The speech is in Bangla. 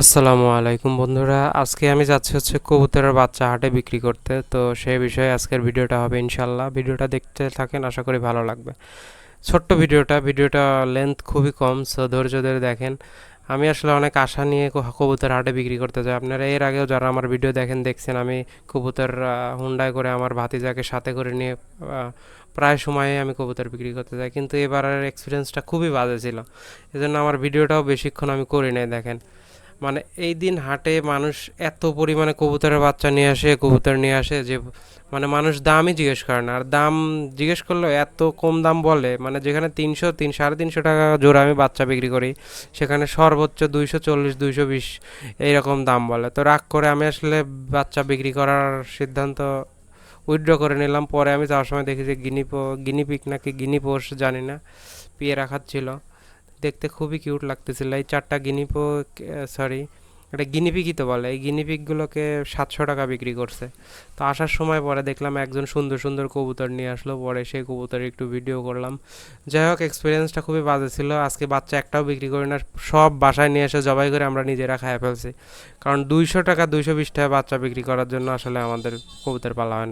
আসসালামু আলাইকুম বন্ধুরা। আজকে আমি যাচ্ছি হচ্ছে কবুতরের বাচ্চা হাটে বিক্রি করতে। তো সেই বিষয়ে আজকের ভিডিওটা হবে ইনশাল্লাহ ভিডিওটা দেখতে থাকেন, আশা করি ভালো লাগবে। ছোট্ট ভিডিওটা ভিডিওটা লেন্থ খুবই কম সো ধৈর্য ধরে দেখেন। আমি আসলে অনেক আশা নিয়ে কবুতর হাটে বিক্রি করতে যাই। আপনারা এর আগেও যারা আমার ভিডিও দেখেন, দেখছেন আমি কবুতর হুন্ডায় করে আমার ভাতিজাকে সাথে করে নিয়ে প্রায় সময়ে আমি কবুতর বিক্রি করতে যাই। কিন্তু এবারের এক্সপিরিয়েন্সটা খুবই বাজে ছিল। এজন্য আমার ভিডিওটাও বেশিক্ষণ আমি করি নাই, দেখেন। মানে এই দিন হাটে মানুষ এত পরিমাণে কবুতরের বাচ্চা নিয়ে আসে, কবুতর নিয়ে আসে যে মানে মানুষ দামই জিজ্ঞেস করে না। আর দাম জিজ্ঞেস করলেও এত কম দাম বলে মানে যেখানে তিনশো, তিন, সাড়ে তিনশো টাকা জোড়া আমি বাচ্চা বিক্রি করি, সেখানে সর্বোচ্চ দুইশো, চল্লিশ, দুইশো, বিশ এইরকম দাম বলে। তো রাগ করে আমি আসলে বাচ্চা বিক্রি করার সিদ্ধান্ত উইথড্র করে নিলাম। পরে আমি যাওয়ার সময় দেখি যে গিনিপো গিনিপিক নাকি গিনিপোষ জানি না পিয়ে রাখাচ্ছিল দেখতে খুবই কিউট লাগতেছিল। এই চারটা গিনিপো সরি এটা গিনিপিকই তো বলে। এই গিনিপিকগুলোকে সাতশো টাকা বিক্রি করছে। তো আসার সময় পরে দেখলাম একজন সুন্দর সুন্দর কবুতর নিয়ে আসলো। পরে সেই কবুতর একটু ভিডিও করলাম। যাই হোক এক্সপিরিয়েন্সটা খুবই বাজে ছিল। আজকে বাচ্চা একটাও বিক্রি করি না। সব বাসায় নিয়ে এসে জবাই করে আমরা নিজেরা খাইয়ে ফেলছি। কারণ দুইশো টাকা, দুইশো বিশ টাকা বাচ্চা বিক্রি করার জন্য আসলে আমাদের কবুতর পালা হয়